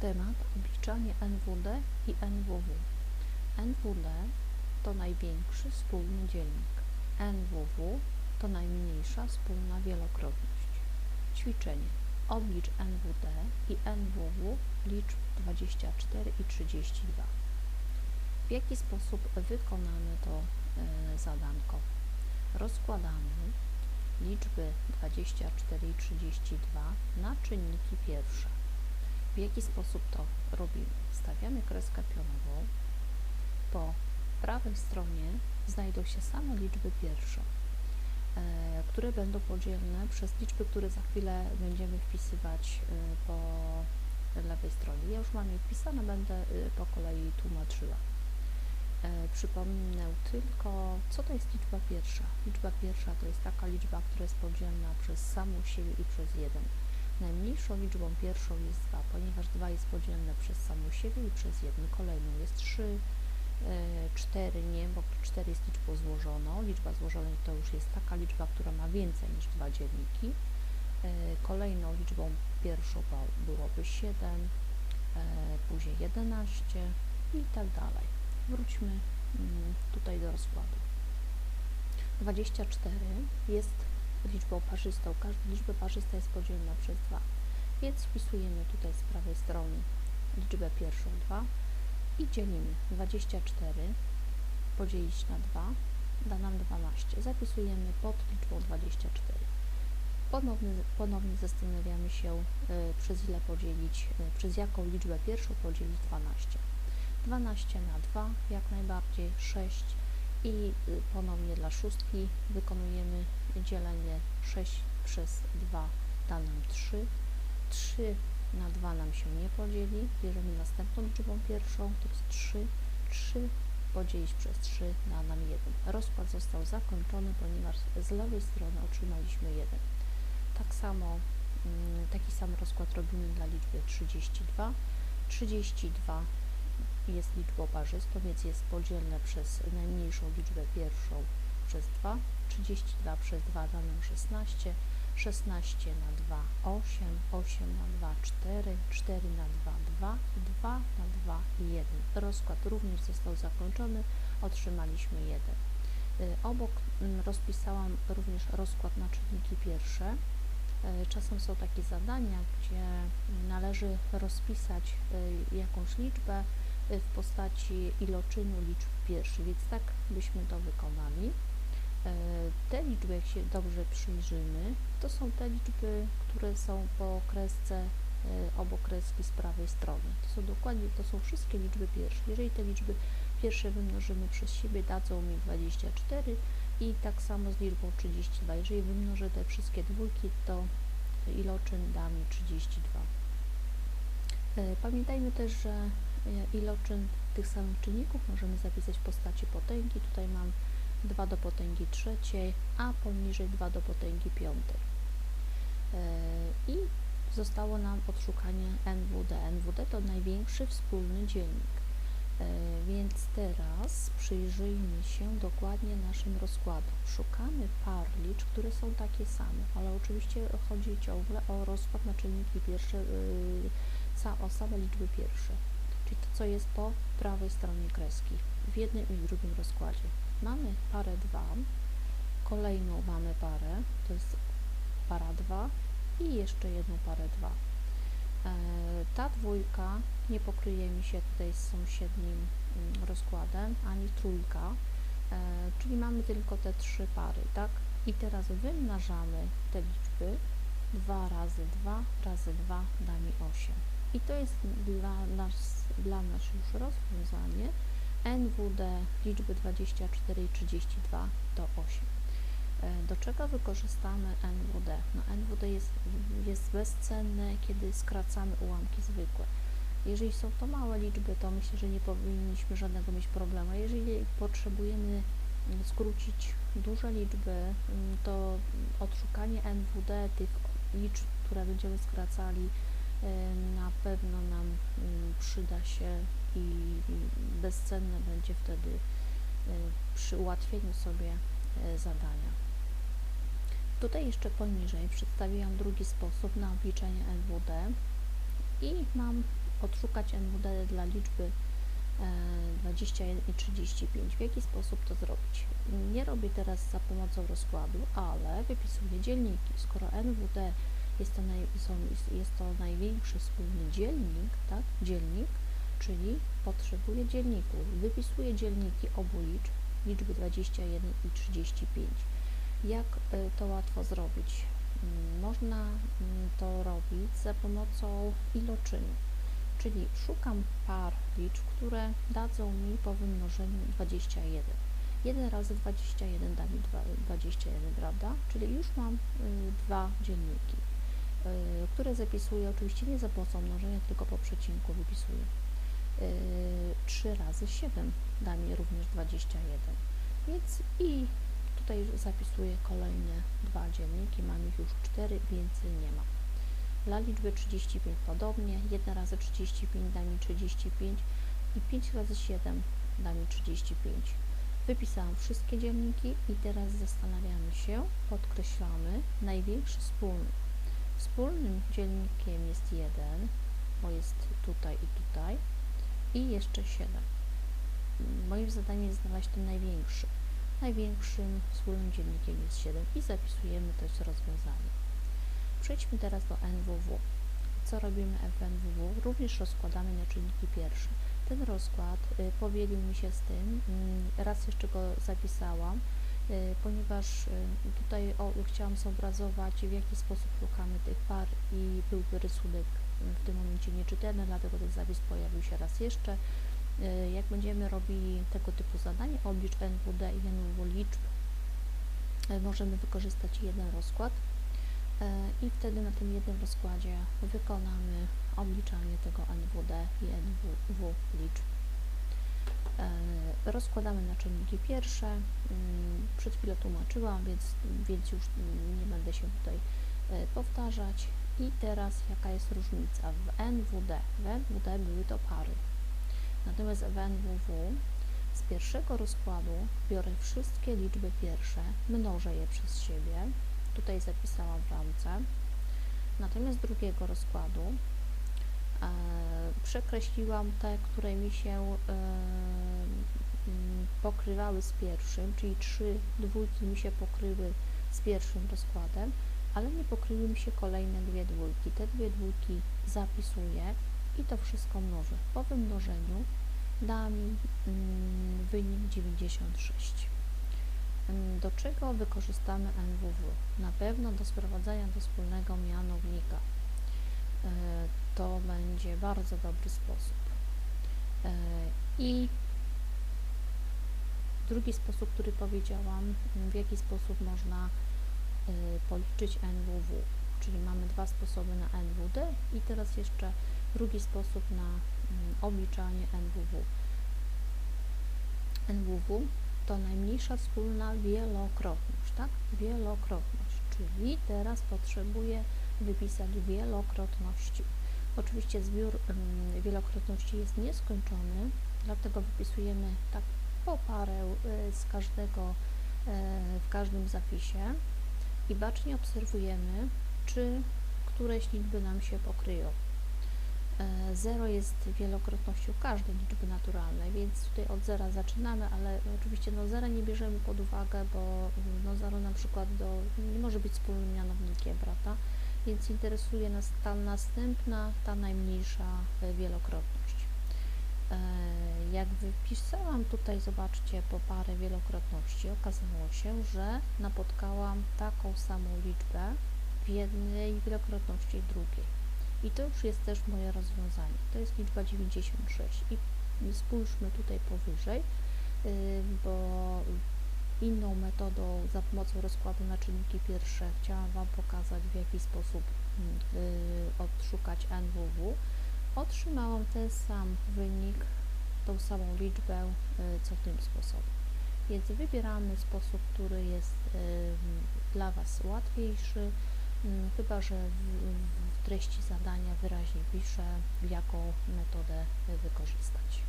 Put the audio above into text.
Temat obliczanie NWD i NWW. NWD to największy wspólny dzielnik. NWW to najmniejsza wspólna wielokrotność. Ćwiczenie. Oblicz NWD i NWW liczb 24 i 32. W jaki sposób wykonamy to e, zadanko? Rozkładamy liczby 24 i 32 na czynniki pierwsze. W jaki sposób to robimy? Stawiamy kreskę pionową. Po prawej stronie znajdą się same liczby pierwsze, e, które będą podzielne przez liczby, które za chwilę będziemy wpisywać e, po lewej stronie. Ja już mam je wpisane, będę e, po kolei tłumaczyła. Przypomnę tylko, co to jest liczba pierwsza. Liczba pierwsza to jest taka liczba, która jest podzielna przez samą siebie i przez jeden. Najmniejszą liczbą pierwszą jest 2, ponieważ 2 jest podzielne przez samą siebie i przez 1. Kolejną jest 3, 4 nie, bo 4 jest liczbą złożoną. Liczba złożona to już jest taka liczba, która ma więcej niż dwa dzielniki. E, kolejną liczbą pierwszą byłoby 7, e, później 11 i tak dalej. Wróćmy mm, tutaj do rozkładu. 24 jest liczbą parzystą. Każda liczba parzysta jest podzielna przez 2. Więc wpisujemy tutaj z prawej strony liczbę pierwszą 2 i dzielimy 24 podzielić na 2 da nam 12. Zapisujemy pod liczbą 24. Ponownie, ponownie zastanawiamy się, y, przez ile podzielić, y, przez jaką liczbę pierwszą podzielić 12. 12 na 2 jak najbardziej, 6 i y, ponownie dla szóstki wykonujemy dzielenie 6 przez 2 da nam 3. 3 na 2 nam się nie podzieli. Bierzemy następną liczbą pierwszą, to jest 3. 3 podzielić przez 3 da nam 1. Rozkład został zakończony, ponieważ z lewej strony otrzymaliśmy 1. Tak samo, mm, taki sam rozkład robimy dla liczby 32. 32 jest liczbą parzystą, więc jest podzielne przez najmniejszą liczbę pierwszą przez 2. 32 przez 2 da nam 16. 16 na 2 8, 8 na 2 4, 4 na 2 2 i 2 na 2 1. Rozkład również został zakończony, otrzymaliśmy 1. Y, obok mm, rozpisałam również rozkład na czynniki pierwsze. Y, czasem są takie zadania, gdzie należy rozpisać y, jakąś liczbę w postaci iloczynu liczb pierwszych, więc tak byśmy to wykonali. E, te liczby, jak się dobrze przyjrzymy, to są te liczby, które są po kresce e, obok kreski z prawej strony. To są dokładnie, to są wszystkie liczby pierwsze. Jeżeli te liczby pierwsze wymnożymy przez siebie, dadzą mi 24 i tak samo z liczbą 32. Jeżeli wymnożę te wszystkie dwójki, to iloczyn da mi 32. E, pamiętajmy też, że iloczyn tych samych czynników możemy zapisać w postaci potęgi. Tutaj mam 2 do potęgi trzeciej, a poniżej 2 do potęgi piątej. E, I zostało nam odszukanie NWD. NWD to największy wspólny dzielnik. E, więc teraz przyjrzyjmy się dokładnie naszym rozkładom. Szukamy par liczb, które są takie same, ale oczywiście chodzi ciągle o rozkład na czynniki pierwsze, y, o same liczby pierwsze, czyli to, co jest po prawej stronie kreski, w jednym i w drugim rozkładzie. Mamy parę 2, kolejną mamy parę, to jest para 2 i jeszcze jedną parę 2. E, ta dwójka nie pokryje mi się tutaj z sąsiednim mm, rozkładem, ani trójka, e, czyli mamy tylko te trzy pary, tak? I teraz wymnażamy te liczby 2 razy 2 razy 2 da mi 8. I to jest dla nas, dla nas już rozwiązanie, NWD liczby 24 i 32 to 8. E, do czego wykorzystamy NWD? No NWD jest, jest bezcenne, kiedy skracamy ułamki zwykłe. Jeżeli są to małe liczby, to myślę, że nie powinniśmy żadnego mieć problemu. Jeżeli potrzebujemy skrócić duże liczby, mm, to odszukanie NWD tych liczb, które będziemy skracali, na pewno nam przyda się i bezcenne będzie wtedy e, przy ułatwieniu sobie e, zadania. Tutaj jeszcze poniżej przedstawiłam drugi sposób na obliczenie NWD i mam odszukać NWD dla liczby e, 21 i 35. W jaki sposób to zrobić? Nie robię teraz za pomocą rozkładu, ale wypisuję dzielniki. Skoro NWD jest to, naj, są, jest to największy wspólny dzielnik, tak? dzielnik, czyli potrzebuję dzielników. Wypisuję dzielniki obu liczb, liczby 21 i 35. Jak y, to łatwo zrobić? Mm, Można mm, to robić za pomocą iloczynu, czyli szukam par liczb, które dadzą mi po wymnożeniu 21. 1 razy 21 da mi dwa- 21, prawda? Czyli już mam y, dwa dzielniki, y, które zapisuję oczywiście nie za pomocą mnożenia, tylko po przecinku wypisuję. Y, 3 razy 7 da mi również 21. Więc i tutaj zapisuję kolejne dwa dzielniki, mam ich już 4, więcej nie ma. Dla liczby 35 podobnie, 1 razy 35 da mi 35 i 5 razy 7 da mi 35. Wypisałam wszystkie dzielniki i teraz zastanawiamy się, podkreślamy największy wspólny. Wspólnym dzielnikiem jest 1, bo jest tutaj i tutaj i jeszcze 7. Moim zadaniem jest znaleźć ten największy. Największym wspólnym dzielnikiem jest 7 i zapisujemy to rozwiązanie. Przejdźmy teraz do NWW. Co robimy w NWW? Również rozkładamy na czynniki pierwsze. Ten rozkład y, powielił mi się z tym, y, raz jeszcze go zapisałam, ponieważ y, tutaj o, chciałam zobrazować w jaki sposób szukamy tych par i byłby rysunek y, w tym momencie nieczytelny, dlatego ten zapis pojawił się raz jeszcze. Y, Jak będziemy robili tego typu zadanie, oblicz NWD i NWW liczb, y, możemy wykorzystać jeden rozkład i wtedy na tym jednym rozkładzie wykonamy obliczanie tego NWD i NWW liczb. Rozkładamy na czynniki pierwsze. Mm, Przed chwilą tłumaczyłam, więc, więc już nie będę się tutaj e, powtarzać. I teraz jaka jest różnica? W NWD, w NWD były to pary. Natomiast w NWW z pierwszego rozkładu biorę wszystkie liczby pierwsze, mnożę je przez siebie. Tutaj zapisałam w ramce. Natomiast z drugiego rozkładu przekreśliłam te, które mi się e, mm, pokrywały z pierwszym, czyli trzy dwójki mi się pokryły z pierwszym rozkładem, ale nie pokryły mi się kolejne dwie dwójki. Te dwie dwójki zapisuję i to wszystko mnożę. Po wymnożeniu da mi mm, wynik 96. Mm, Do czego wykorzystamy NWW? Na pewno do sprowadzania do wspólnego mianownika. To będzie bardzo dobry sposób. E, I drugi sposób, który powiedziałam, w jaki sposób można e, policzyć NWW. Czyli mamy dwa sposoby na NWD i teraz jeszcze drugi sposób na mm, obliczanie NWW. NWW to najmniejsza wspólna wielokrotność, tak? Wielokrotność, czyli teraz potrzebuję wypisać wielokrotności. Oczywiście zbiór wielokrotności jest nieskończony, dlatego wypisujemy tak po parę y, z każdego, y, w każdym zapisie i bacznie obserwujemy, czy któreś liczby nam się pokryją. E, 0 jest wielokrotnością każdej liczby naturalnej, więc tutaj od zera zaczynamy, ale oczywiście no zera nie bierzemy pod uwagę, bo no 0 na przykład do, nie może być wspólnym mianownikiem, prawda? Więc interesuje nas ta następna, ta najmniejsza e, wielokrotność. E, Jak wypisałam tutaj, zobaczcie, po parę wielokrotności, okazało się, że napotkałam taką samą liczbę w jednej wielokrotności drugiej. I to już jest też moje rozwiązanie. To jest liczba 96. I spójrzmy tutaj powyżej, y, bo inną metodą za pomocą rozkładu na czynniki pierwsze chciałam Wam pokazać, w jaki sposób y, odszukać NWW. Otrzymałam ten sam wynik, tą samą liczbę, y, co tym sposobem. Więc wybieramy sposób, który jest y, dla Was łatwiejszy, Mm, chyba że w, w treści zadania wyraźnie piszę, jaką metodę wykorzystać.